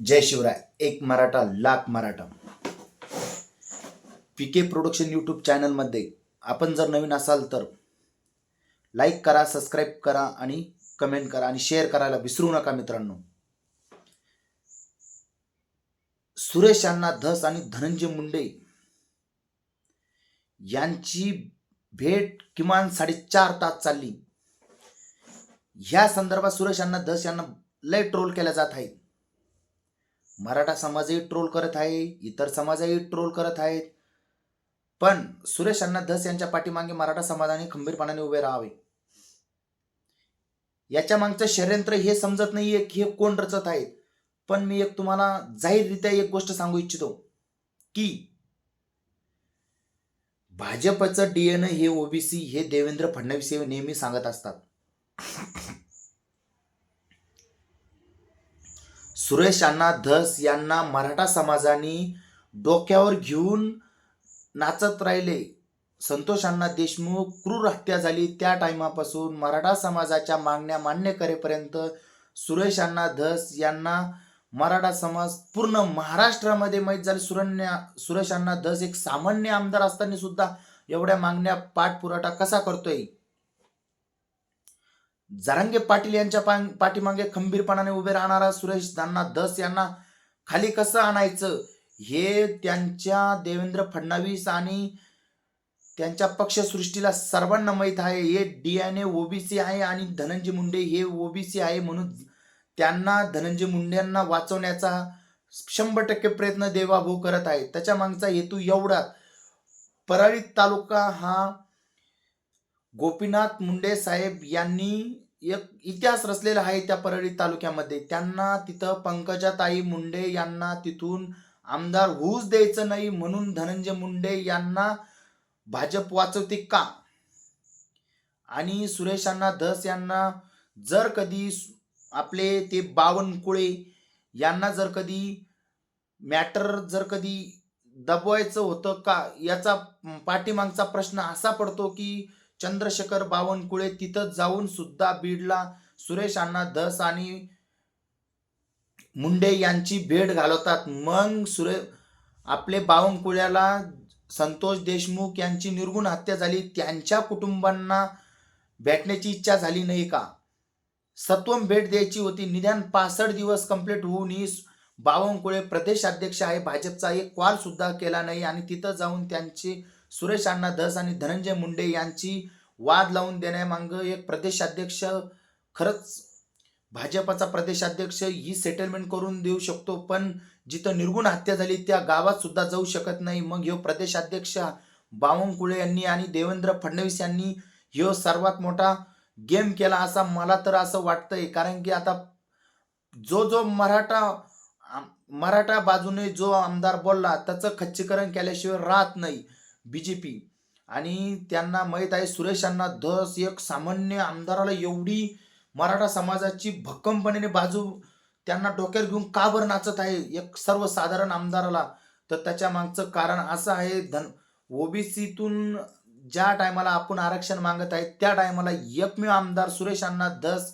जय शिवराय एक Maratha lakh Maratha. P K production YouTube चॅनलमध्ये आपण जर नवीन असाल तर लाईक करा सबस्क्राईब करा आणि कमेंट करा आणि शेअर करायला विसरू नका मित्रांनो. सुरेश अण्णा धस आणि धनंजय मुंडे यांची भेट किमान साडेचार तास चालली. ह्या संदर्भात सुरेश अण्णा धस यांना लय ट्रोल केल्या जात आहे मराठा समाजही ट्रोल करत आहे इतर समाजही ट्रोल करत आहेत. पण सुरेश अण्णा धस यांच्या पाठीमागे मराठा समाजाने खंबीरपणाने उभे राहावे. याच्या मागचं षडयंत्र हे समजत नाहीये की हे कोण रचत आहेत. पण मी एक तुम्हाला जाहीररित्या एक गोष्ट सांगू इच्छितो की भाजपचं डीएनए हे ओबीसी हे देवेंद्र फडणवीस हे नेहमी सांगत असतात. सुरेश अण्णा धस यांना मराठा समाजाने डोक्यावर घेऊन नाचत राहिले. संतोष अण्णा देशमुख क्रूर हत्या झाली. त्या टायमापासून मराठा समाजाच्या मागण्या मान्य करेपर्यंत सुरेश अण्णा धस यांना मराठा समाज पूर्ण महाराष्ट्रामध्ये माहीत झाले. सुरण्या सुरेश अण्णा धस एक सामान्य आमदार असताना सुद्धा एवढ्या मागण्या पाठपुराठा कसा करतोय? जरांगे पाटील यांच्या पाठीमागे खंबीरपणाने उभे राहणारा सुरेश दांना दस यांना खाली कसं आणायचं? हे त्यांच्या देवेंद्र फडणवीस आणि त्यांच्या पक्षसृष्टीला सर्वांना माहीत आहे. हे डी एन ए ओबीसी आहे आणि धनंजय मुंडे हे ओबीसी आहे म्हणून त्यांना धनंजय मुंडेंना वाचवण्याचा शंभर टक्के प्रयत्न देवाभाऊ करत आहे. त्याच्या मागचा हेतू एवढा परळी तालुका हा गोपीनाथ मुंडे साहेब यांनी एक इतिहास रचलेला आहे त्या परळी तालुक्यामध्ये. त्यांना तिथं पंकजाताई मुंडे यांना तिथून आमदार होऊच द्यायचं नाही म्हणून धनंजय मुंडे यांना भाजप वाचवते का? आणि सुरेशांना धस यांना जर कधी आपले ते बावनकुळे यांना जर कधी मॅटर जर कधी दबवायचं होतं का? याचा पाठीमागचा प्रश्न असा पडतो की चंद्रशेखर बावनकुळे तिथं जाऊन सुद्धा बीडला सुरेश अण्णा धस आणि मुंडे यांची भेट घालवतात. मग सुरे आपले बावनकुळ्याला संतोष देशमुख यांची निर्गुण हत्या झाली. त्यांच्या कुटुंबांना भेटण्याची इच्छा झाली नाही का? सत्वम भेट द्यायची होती. निदान पासष्ट दिवस कंप्लीट होऊनही बावनकुळे प्रदेश अध्यक्ष आहे. भाजपचा एक कॉल सुद्धा केला नाही आणि तिथं जाऊन त्यांची सुरेश अण्णा धस आणि धनंजय मुंडे यांची वाद लावून देण्यामागं एक प्रदेशाध्यक्ष खरंच भाजपाचा प्रदेशाध्यक्ष ही सेटलमेंट करून देऊ शकतो पण जिथं निर्गुण हत्या झाली त्या गावात सुद्धा जाऊ शकत नाही. मग ह्यो प्रदेशाध्यक्ष बावनकुळे यांनी आणि देवेंद्र फडणवीस यांनी ह्यो सर्वात मोठा गेम केला असा मला तर असं वाटतंय. कारण की आता जो जो मराठा मराठा बाजूने जो आमदार बोलला त्याचं खच्चीकरण केल्याशिवाय राहत नाही. बी जे पी आणि त्यांना माहीत आहे सुरेशांना धस एक सामान्य आमदाराला एवढी मराठा समाजाची भक्कमपणे बाजू त्यांना डोक्यावर घेऊन का बरं नाचत आहे एक सर्वसाधारण आमदाराला? तर त्याच्या मागचं कारण असं आहे धन ओबीसीतून ज्या टायमाला आपण आरक्षण मागत आहे त्या टायमाला एकमेव आमदार सुरेश अण्णा धस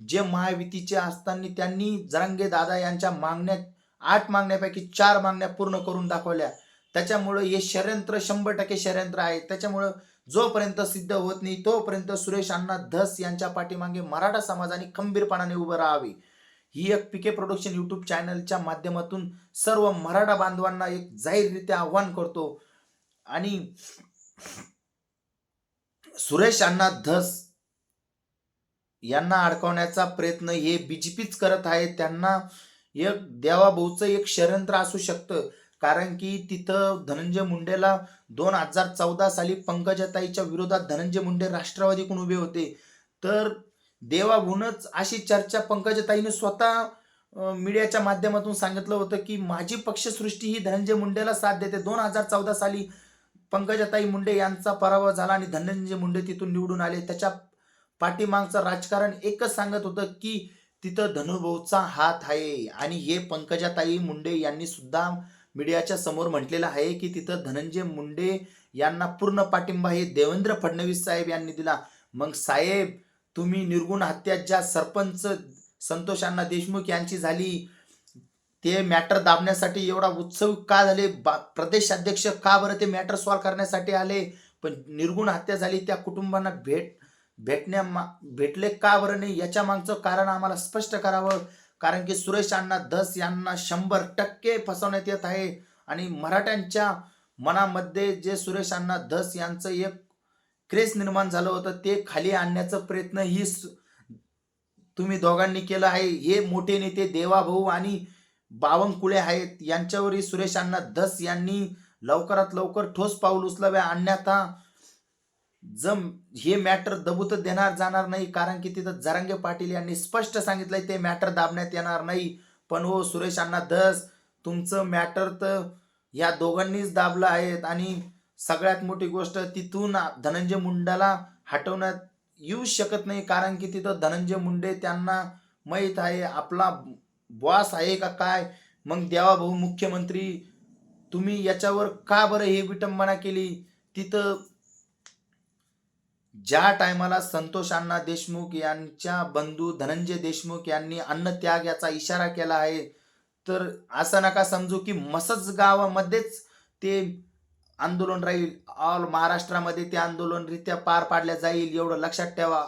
जे महायुतीचे असताना त्यांनी जरंगे दादा यांच्या मागण्या आठ मागण्यापैकी चार मागण्या पूर्ण करून दाखवल्या. त्याच्यामुळं हे षडयंत्र शंभर टक्के षडयंत्र आहे. त्याच्यामुळं जोपर्यंत सिद्ध होत नाही तोपर्यंत सुरेश अण्णा धस यांच्या पाठीमागे मराठा समाजाने खंबीरपणाने उभं राहावे. ही एक पीके प्रोडक्शन यूट्यूब चॅनलच्या माध्यमातून सर्व मराठा बांधवांना एक जाहीररित्या आव्हान करतो. आणि सुरेश अण्णा धस यांना अडकवण्याचा प्रयत्न हे बीजेपीच करत आहे त्यांना एक देवाभाऊचं एक षडयंत्र असू शकतं. कारण की तिथं धनंजय मुंडेला दोन हजार चौदा साली पंकजाताईच्या विरोधात धनंजय मुंडे राष्ट्रवादीकडून उभे होते? तर देवाहूनच अशी चर्चा पंकजाताईने स्वतः मीडियाच्या माध्यमातून सांगितलं होतं की माझी पक्षसृष्टी ही धनंजय मुंडेला साथ देते. दोन हजार चौदा साली पंकजाताई मुंडे यांचा पराभव झाला आणि धनंजय मुंडे तिथून निवडून आले. त्याच्या पाठीमागचं राजकारण एकच सांगत होतं की तिथं धनुभाऊचा हात आहे आणि हे पंकजाताई मुंडे यांनी सुद्धा मीडियाच्या समोर म्हटलेलं आहे की तिथं धनंजय मुंडे यांना पूर्ण पाठिंबा हे देवेंद्र फडणवीस साहेब यांनी दिला. मग साहेब तुम्ही निर्गुण हत्या ज्या सरपंच संतोष अण्णा देशमुख यांची झाली ते मॅटर दाबण्यासाठी एवढा उत्सव का झाले? बा प्रदेशाध्यक्ष का बरं ते मॅटर सॉल्व्ह करण्यासाठी आले? पण निर्गुण हत्या झाली त्या कुटुंबांना भेट भेटण्या मा- भेटले का बरं नाही? याच्या मागचं कारण आम्हाला स्पष्ट करावं. कारण की सुरेश अण्णा धस यांना शंभर टक्के फसवण्यात येत आहे. आणि मराठ्यांच्या मनामध्ये जे सुरेश अण्णा धस यांचं एक क्रेज निर्माण झालं होतं ते खाली आणण्याचा प्रयत्न ही तुम्ही दोघांनी केलं आहे. हे मोठे नेते देवाभाऊ आणि बावनकुळे आहेत. यांच्यावरही सुरेश अण्णा धस यांनी लवकरात लवकर ठोस पाऊल उचलावे. अन्यथा जम हे मॅटर दबूत देणार जाणार नाही कारण की तिथं जरांगे पाटील यांनी स्पष्ट सांगितलंय ते मॅटर दाबण्यात येणार नाही. पण हो सुरेश अण्णा धस तुमचं मॅटर तर या दोघांनीच दाबलं आहेत. आणि सगळ्यात मोठी गोष्ट तिथून धनंजय मुंडाला हटवण्यात येऊ शकत नाही कारण की तिथं धनंजय मुंडे त्यांना माहीत आहे आपला बॉस आहे का काय? मग देवाभाऊ मुख्यमंत्री तुम्ही याच्यावर का बरं हे विटंबना केली? तिथं ज्या टायमाला संतोष अण्णा देशमुख यांच्या बंधू धनंजय देशमुख यांनी अन्नत्याग याचा इशारा केला आहे तर असं नका समजू की मसज गावामध्येच ते आंदोलन राहील. ऑल महाराष्ट्रामध्ये ते आंदोलनरित्या पार पाडल्या जाईल एवढं लक्षात ठेवा.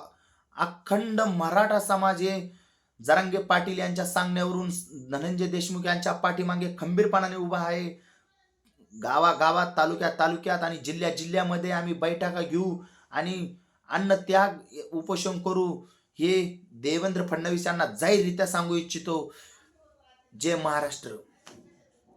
अखंड मराठा समाज हे जरांगे पाटील यांच्या सांगण्यावरून धनंजय देशमुख यांच्या पाठीमागे खंबीरपणाने उभा आहे. गावागावात तालुक्यात तालुक्यात आणि जिल्ह्या जिल्ह्यामध्ये आम्ही बैठका घेऊ आणि अन्न त्याग उपोषण करू हे देवेंद्र फडणवीस यांना जाहीररित्या सांगू इच्छितो. जय महाराष्ट्र.